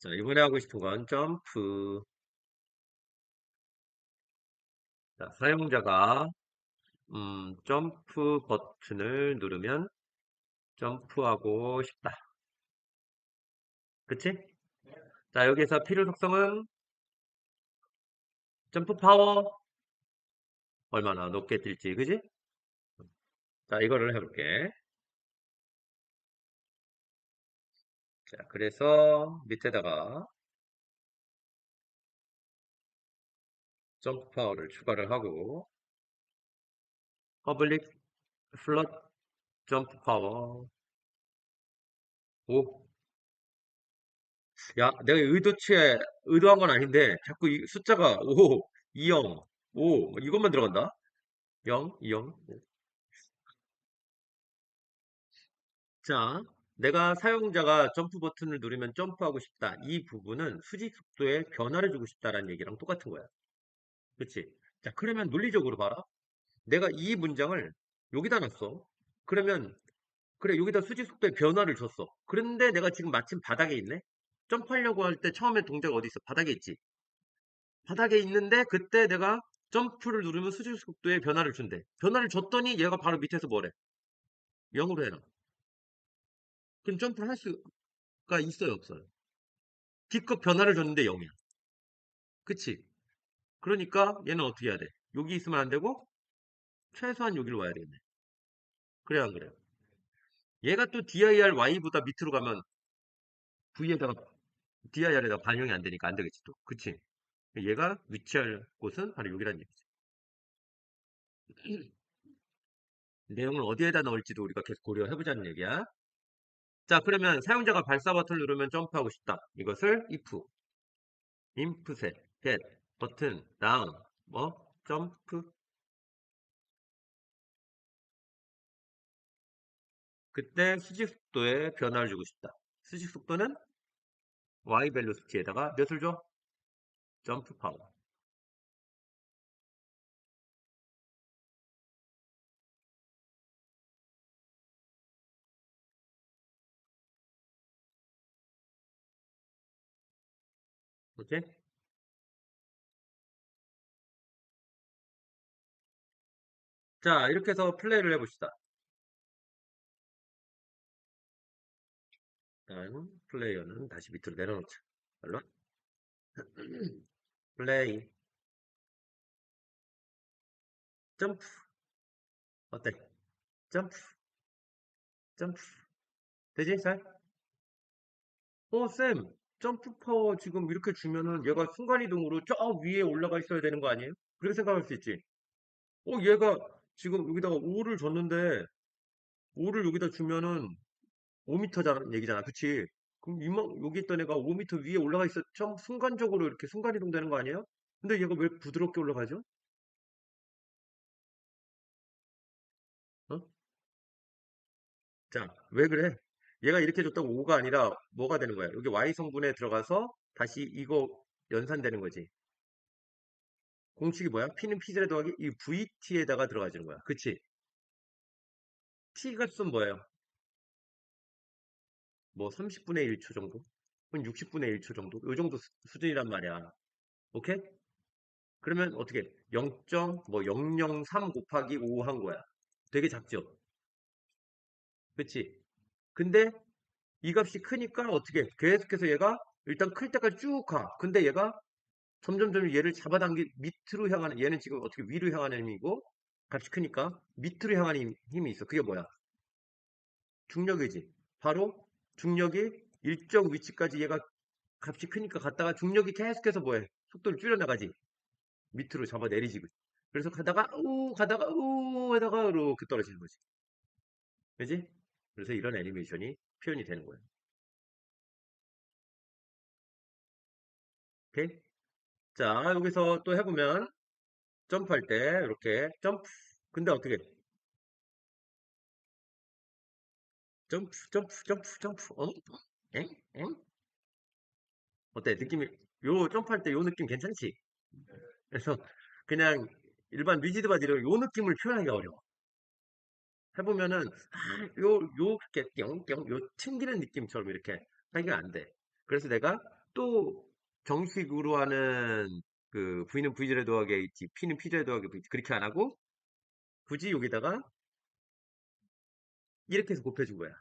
자, 이번에 하고 싶은 건 점프. 자, 사용자가 음, 점프 버튼을 누르면 점프하고 싶다. 그치? 자, 여기서 필요 속성은 점프 파워 얼마나 높게 뛸지, 그지? 자, 이거를 해볼게. 자, 그래서 밑에다가 점프 파워를 추가를 하고 퍼블릭 플롯 점프 파워 5 야, 내가 의도치에 의도한 건 아닌데 자꾸 이 숫자가 5, 2, 0, 5 이것만 들어간다. 0, 2, 0. 자, 내가 사용자가 점프 버튼을 누르면 점프하고 싶다. 이 부분은 수직 속도에 변화를 주고 싶다라는 얘기랑 똑같은 거야. 그치? 자, 그러면 논리적으로 봐라. 내가 이 문장을 여기다 놨어. 그러면 그래 여기다 수직 속도에 변화를 줬어. 그런데 내가 지금 마침 바닥에 있네. 점프하려고 할 때 처음에 동작 어디 있어? 바닥에 있지. 바닥에 있는데 그때 내가 점프를 누르면 수직 속도에 변화를 준대. 변화를 줬더니 얘가 바로 밑에서 뭐래? 0으로 해라. 그럼 점프를 할 수가 있어요, 없어요? D급 변화를 줬는데 0이야. 그치? 그러니까 얘는 어떻게 해야 돼? 여기 있으면 안 되고 최소한 여기로 와야 되겠네. 그래 안 그래요? 얘가 또 dir y보다 밑으로 가면 v에다가 dir에다가 반영이 안 되니까 안 되겠지 또. 그치? 얘가 위치할 곳은 바로 여기란 얘기지. 내용을 어디에다 넣을지도 우리가 계속 고려해보자는 얘기야. 자, 그러면 사용자가 발사 버튼을 누르면 점프하고 싶다. 이것을 if, input, get, 버튼, down, 뭐, 점프. 그때 수직 속도에 변화를 주고 싶다. 수직 속도는 y 벨로시티에다가 몇을 줘? 점프 파워. 오케이? 자, 이렇게 해서 플레이를 해봅시다. 일단 플레이어는 다시 밑으로 내려놓자. 물론 플레이 점프 어때? 점프 점프 되지? 잘? 어, 쌤 점프 파워 지금 이렇게 주면은 얘가 순간이동으로 저 위에 올라가 있어야 되는 거 아니에요? 그렇게 생각할 수 있지. 어, 얘가 지금 여기다가 5를 줬는데 5를 여기다 주면은 5m자는 얘기잖아. 그치? 그럼 이만 여기 있던 애가 5m 위에 올라가 있어. 좀 순간적으로 이렇게 순간이동 되는 거 아니에요? 근데 얘가 왜 부드럽게 올라가죠? 어? 자, 왜 그래? 얘가 이렇게 줬다고 5가 아니라 뭐가 되는 거야? 여기 y 성분에 들어가서 다시 이거 연산되는 거지. 공식이 뭐야? p는 p0 더하기 이 vt에다가 들어가지는 거야. 그치? t 값은 뭐예요? 뭐 30분의 1초 정도? 그럼 60분의 1초 정도? 요 정도 수- 수준이란 말이야. 오케이? 그러면 어떻게 0.003 곱하기 5 한 거야. 되게 작죠? 그치? 근데 이 값이 크니까 어떻게 계속해서 얘가 일단 클 때까지 쭉 가. 근데 얘가 점점점 얘를 잡아당기 밑으로 향하는 얘는 지금 어떻게 위로 향하는 힘이고 값이 크니까 밑으로 향하는 힘- 힘이 있어. 그게 뭐야? 중력이지. 바로 중력이 일정 위치까지 얘가 값이 크니까 갔다가 중력이 계속해서 뭐해? 속도를 줄여나가지. 밑으로 잡아 내리지. 그래서 가다가 우 가다가 우 하다가 이렇게 떨어지는 거지. 그지? 그래서 이런 애니메이션이 표현이 되는 거예요. 오케이? 자, 여기서 또 해보면 점프할 때 이렇게 점프. 근데 어떻게? 점프, 점프, 점프, 점프. 어? 엥? 엥? 어때? 느낌이 요 점프할 때 요 느낌 괜찮지? 그래서 그냥 일반 리지드 바디로 요 느낌을 표현하기가 어려워. 해보면은 아, 요 요렇게 뿅뿅 요 튕기는 느낌처럼 이렇게 하기가 안 돼. 그래서 내가 또 정식으로 하는 그 V는 V절에 더하기에 있지, P는 P절에 더하기에 있지. 그렇게 안 하고 굳이 여기다가 이렇게 해서 곱해준 거야.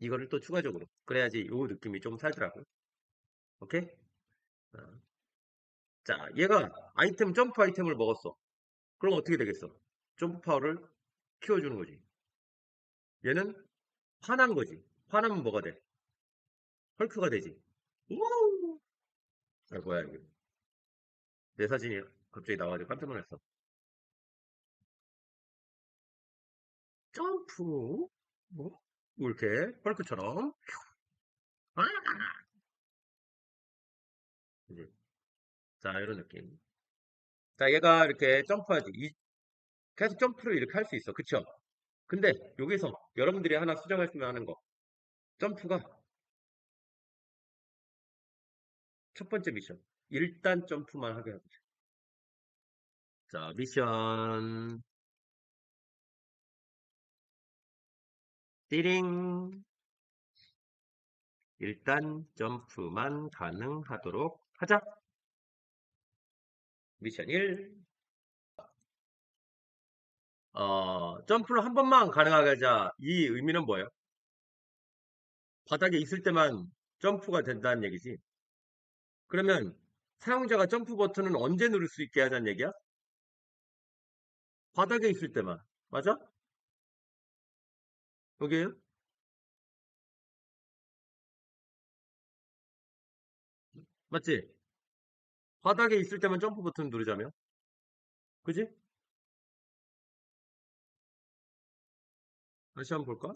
이거를 또 추가적으로. 그래야지 요 느낌이 좀 살더라고. 오케이? 어. 자, 얘가 아이템, 점프 아이템을 먹었어. 그럼 어떻게 되겠어? 점프 파워를 키워주는 거지. 얘는 화난 거지. 화나면 뭐가 돼? 헐크가 되지. 우와! 아, 뭐야, 이게. 내 사진이 갑자기 나와가지고 깜짝 놀랐어. 점프, 뭐? 이렇게, 헐크처럼. 아! 자, 이런 느낌. 자, 얘가 이렇게 점프하지. 이, 계속 점프를 이렇게 할 수 있어. 그쵸? 근데 여기서 여러분들이 하나 수정했으면 하는 거. 점프가 첫 번째 미션. 일단 점프만 하게 해보자. 자, 미션. 띠링. 일단 점프만 가능하도록 하자. 미션 1. 어, 점프를 한 번만 가능하게 하자. 이 의미는 뭐예요? 바닥에 있을 때만 점프가 된다는 얘기지. 그러면 사용자가 점프 버튼은 언제 누를 수 있게 하자는 얘기야? 바닥에 있을 때만. 맞아? 여기에요? 맞지? 바닥에 있을 때만 점프 버튼 누르자며. 그지? 다시 한번 볼까?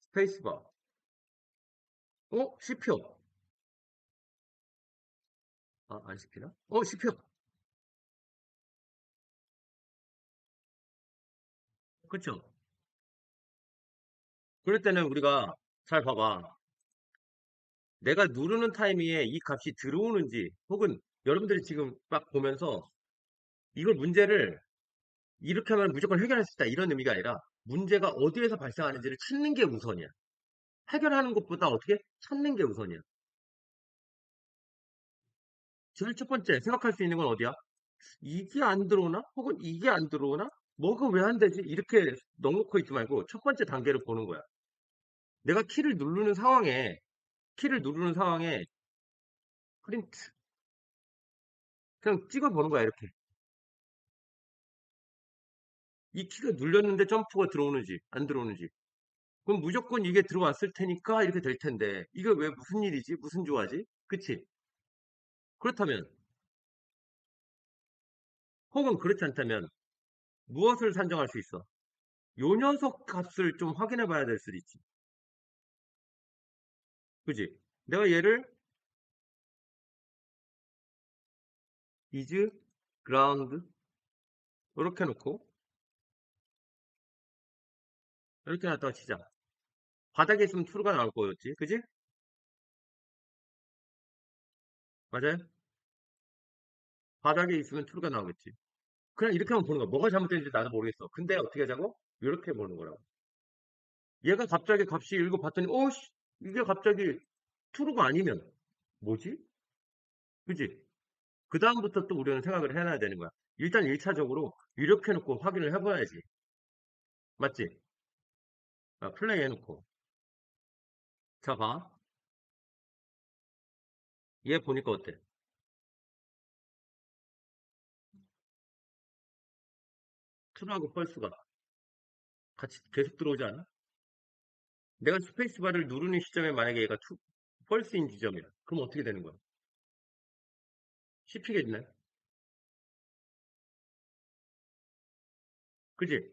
스페이스바. 어? 씹혀. 아, 안 씹히나? 어, 씹혀. 그쵸? 그럴 때는 우리가 잘 봐봐. 내가 누르는 타이밍에 이 값이 들어오는지 혹은 여러분들이 지금 막 보면서 이걸 문제를 이렇게 하면 무조건 해결할 수 있다 이런 의미가 아니라 문제가 어디에서 발생하는지를 찾는 게 우선이야. 해결하는 것보다 어떻게 찾는 게 우선이야. 제일 첫 번째 생각할 수 있는 건 어디야? 이게 안 들어오나? 혹은 이게 안 들어오나? 뭐가 왜 안 되지? 이렇게 넉넉히 있지 말고 첫 번째 단계를 보는 거야. 내가 키를 누르는 상황에 키를 누르는 상황에 프린트 그냥 찍어보는 거야 이렇게 이 키가 눌렸는데 점프가 들어오는지 안 들어오는지 그럼 무조건 이게 들어왔을 테니까 이렇게 될 텐데. 이게 왜 무슨 일이지? 무슨 조화지? 그치? 그렇다면 혹은 그렇지 않다면 무엇을 산정할 수 있어? 요 녀석 값을 좀 확인해 봐야 될 수도 있지. 그지 내가 얘를 is ground 이렇게 놓고 이렇게 놨다가 치자. 바닥에 있으면 true가 나올 거였지. 그지? 맞아요? 바닥에 있으면 true가 나오겠지. 그냥 이렇게 하면 보는 거야. 뭐가 잘못됐는지 나도 모르겠어. 근데 어떻게 하자고? 이렇게 보는 거라고. 얘가 갑자기 값이 읽어 봤더니, 오씨, 이게 갑자기 true가 아니면, 뭐지? 그지? 그 다음부터 또 우리는 생각을 해놔야 되는 거야. 일단 1차적으로 이렇게 해놓고 확인을 해봐야지. 맞지? 아, 플레이 해놓고. 자, 봐. 얘 보니까 어때? 트루하고 펄스가 같이 계속 들어오지 않아? 내가 스페이스바를 누르는 시점에 만약에 얘가 투, 펄스인 지점이야. 그럼 어떻게 되는 거야? 씹히겠네. 그지?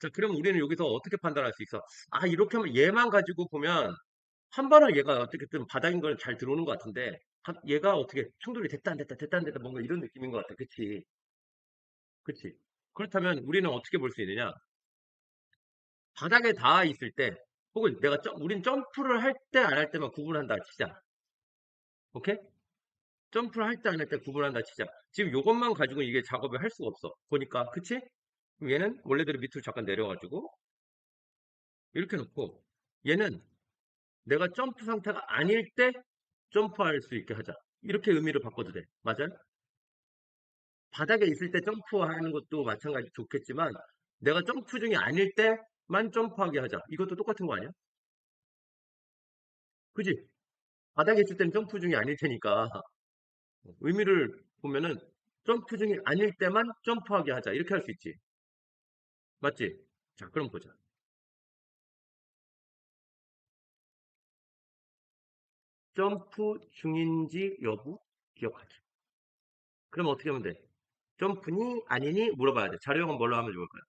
자, 그럼 우리는 여기서 어떻게 판단할 수 있어? 아, 이렇게 하면 얘만 가지고 보면 한 번은 얘가 어떻게든 바닥인 걸 잘 들어오는 것 같은데 한- 얘가 어떻게 충돌이 됐다 안 됐다 됐다 안 됐다 뭔가 이런 느낌인 것 같아. 그치? 그치? 그렇다면 우리는 어떻게 볼 수 있느냐? 바닥에 닿아 있을 때 혹은 내가 점, 우린 점프를 할 때 안 할 때만 구분한다 치자. 오케이? 점프를 할 때 안 할 때 구분한다 치자. 지금 이것만 가지고 이게 작업을 할 수가 없어. 보니까 그치? 얘는 원래대로 밑으로 잠깐 내려가지고 이렇게 놓고 얘는 내가 점프 상태가 아닐 때 점프할 수 있게 하자. 이렇게 의미를 바꿔도 돼. 맞아요? 바닥에 있을 때 점프하는 것도 마찬가지 좋겠지만 내가 점프 중이 아닐 때만 점프하게 하자. 이것도 똑같은 거 아니야? 그지? 바닥에 있을 때는 점프 중이 아닐 테니까 의미를 보면은 점프 중이 아닐 때만 점프하게 하자. 이렇게 할 수 있지. 맞지? 자, 그럼 보자. 점프 중인지 여부 기억하기. 그럼 어떻게 하면 돼? 점프니 아니니 물어봐야 돼. 자료형은 뭘로 하면 좋을까요?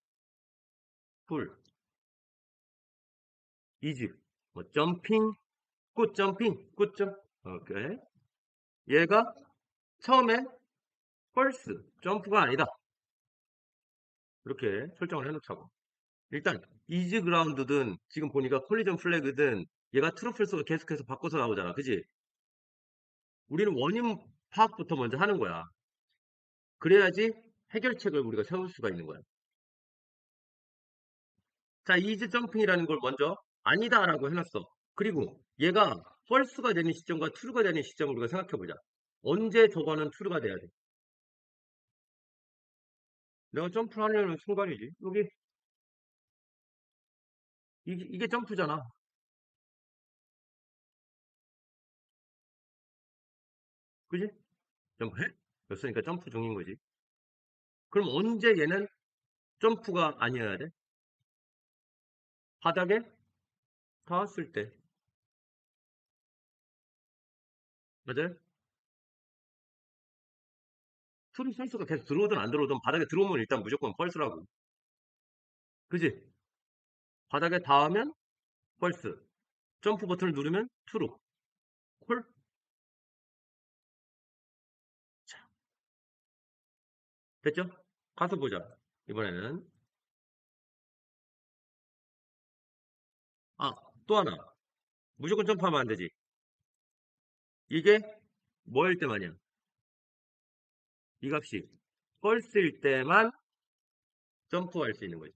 풀, 이즈, 뭐 점핑, 굿 점핑, 굿 점. 오케이. 얘가 처음에 펄스, 점프가 아니다. 이렇게 설정을 해놓자고. 일단 이즈 그라운드든 지금 보니까 콜리전 플래그든 얘가 트루 펄스가 계속해서 바꿔서 나오잖아. 그지? 우리는 원인 파악부터 먼저 하는 거야. 그래야지 해결책을 우리가 세울 수가 있는 거야. 자, 이즈 점핑이라는 걸 먼저 아니다 라고 해놨어. 그리고 얘가 펄스가 되는 시점과 트루가 되는 시점을 우리가 생각해보자. 언제 저거는 트루가 돼야 돼? 내가 점프를 하려는 순간이지. 여기 이게, 이게 점프잖아. 그지? 점프해? 였으니까 점프 중인 거지. 그럼 언제 얘는 점프가 아니어야 돼? 바닥에 닿았을 때. 맞아요? 트루 센서가 계속 들어오든 안 들어오든 바닥에 들어오면 일단 무조건 펄스라고. 그지? 바닥에 닿으면 펄스. 점프 버튼을 누르면 트루. 콜? 자. 됐죠? 가서 보자. 이번에는. 아, 또 하나. 무조건 점프하면 안 되지. 이게 뭐일 때만이야? 이 값이 펄스일 때만 점프할 수 있는 거지.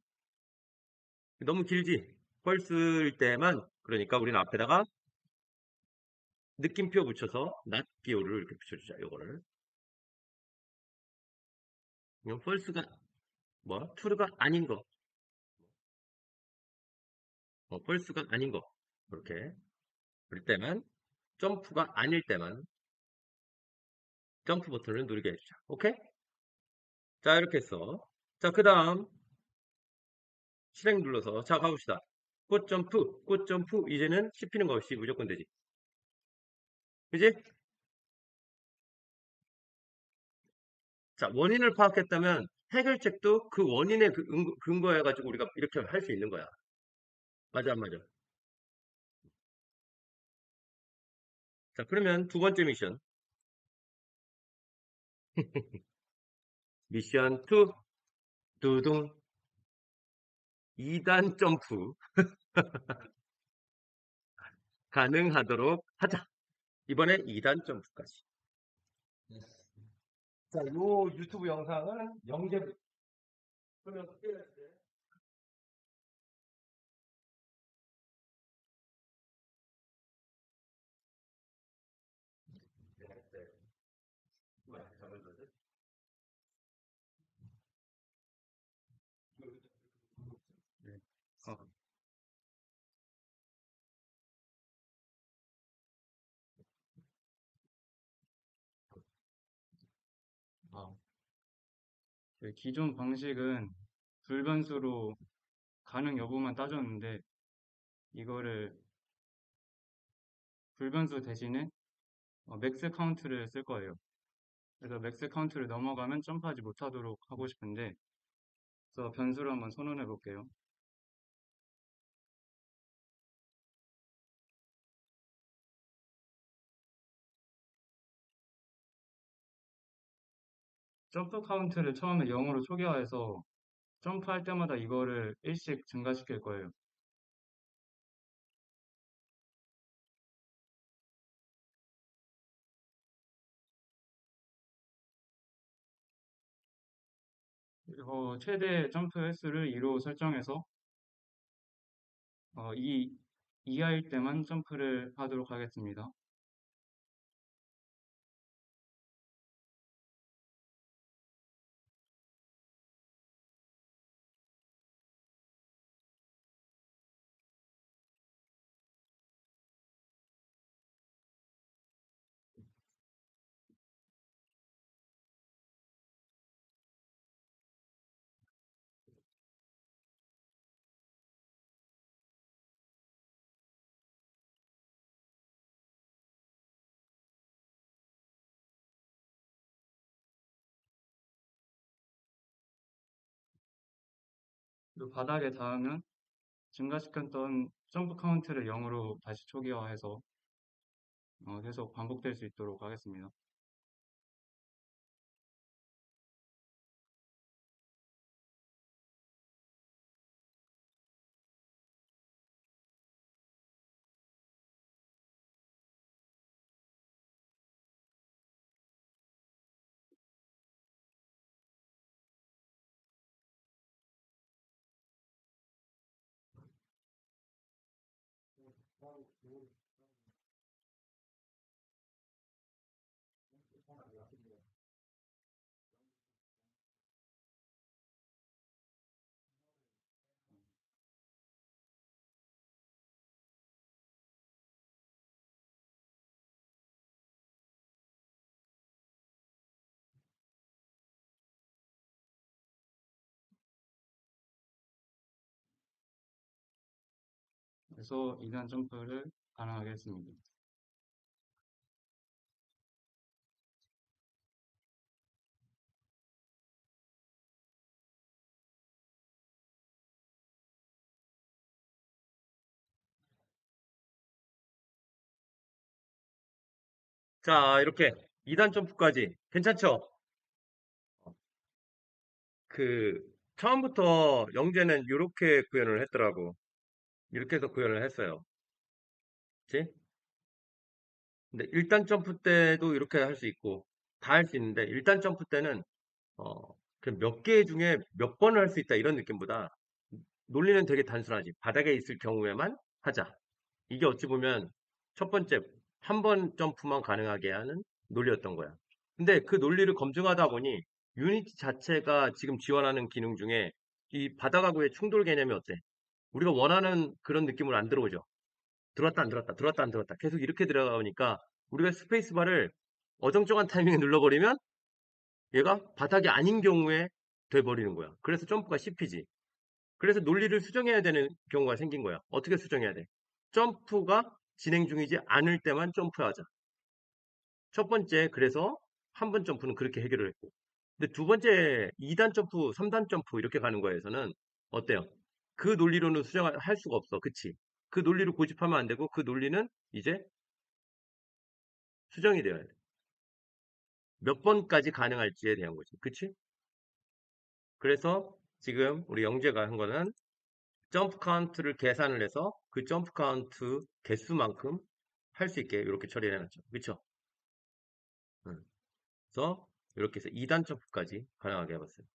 너무 길지? 펄스일 때만 그러니까 우리는 앞에다가 느낌표 붙여서 낫 기호를 이렇게 붙여주자. 요거를 이건 펄스가 뭐 트루가 아닌 거 어, 펄스가 아닌 거 이렇게 그럴 때만 점프가 아닐 때만 점프 버튼을 누르게 해주자. 오케이? 자 이렇게 했어. 자 그 다음 실행 눌러서 자 가봅시다. 꽃 점프, 꽃 점프 이제는 씹히는 거 없이 무조건 되지. 그지? 자 원인을 파악했다면 해결책도 그 원인의 그 근거, 해가지고 우리가 이렇게 할 수 있는 거야. 맞아 안 맞아? 자 그러면 두 번째 미션 미션 2 두둥 2단 점프 가능하도록 하자. 이번에 2단 점프까지. 자, 요 유튜브 영상은 영재 그러면 어떻게 해야 돼? 어. 아, 그 기존 방식은 불변수로 가능 여부만 따졌는데 이거를 불변수 대신에 어, 맥스 카운트를 쓸 거예요. 그래서 맥스 카운트를 넘어가면 점프하지 못하도록 하고 싶은데 그래서 변수를 한번 선언해 볼게요. 점프 카운트를 처음에 0으로 초기화해서 점프할 때마다 이거를 1씩 증가시킬 거예요. 그리고 최대 점프 횟수를 2로 설정해서 어, 이 이하일 때만 점프를 하도록 하겠습니다. 그리고 바닥에 닿으면 증가시켰던 점프 카운트를 0으로 다시 초기화해서 어, 계속 반복될 수 있도록 하겠습니다. Lord. 그래서 2단 점프를 가능하게 했습니다. 자, 이렇게 2단 점프까지 괜찮죠? 그 처음부터 영재는 이렇게 구현을 했더라고. 이렇게 해서 구현을 했어요. 그치? 근데 1단 점프 때도 이렇게 할 수 있고 다 할 수 있는데 1단 점프 때는 어, 몇 개 중에 몇 번을 할 수 있다 이런 느낌보다 논리는 되게 단순하지. 바닥에 있을 경우에만 하자. 이게 어찌 보면 첫 번째 한 번 점프만 가능하게 하는 논리였던 거야. 근데 그 논리를 검증하다 보니 유니티 자체가 지금 지원하는 기능 중에 이 바닥하고의 충돌 개념이 어때? 우리가 원하는 그런 느낌을 안 들어오죠. 들어왔다 안 들어왔다 들어왔다 안 들어왔다 계속 이렇게 들어가니까 우리가 스페이스바를 어정쩡한 타이밍에 눌러버리면 얘가 바닥이 아닌 경우에 돼버리는 거야. 그래서 점프가 씹히지. 그래서 논리를 수정해야 되는 경우가 생긴 거야. 어떻게 수정해야 돼? 점프가 진행 중이지 않을 때만 점프하자. 첫 번째, 그래서 한 번 점프는 그렇게 해결을 했고. 근데 두 번째, 2단 점프, 3단 점프 이렇게 가는 거에서는 어때요? 그 논리로는 수정할 수가 없어. 그치? 그 논리를 고집하면 안 되고 그 논리는 이제 수정이 되어야 돼. 몇 번까지 가능할지에 대한 거지. 그치? 그래서 지금 우리 영재가 한 거는 점프 카운트를 계산을 해서 그 점프 카운트 개수만큼 할 수 있게 이렇게 처리를 해놨죠. 그쵸? 응. 그래서 이렇게 해서 2단 점프까지 가능하게 해봤어요.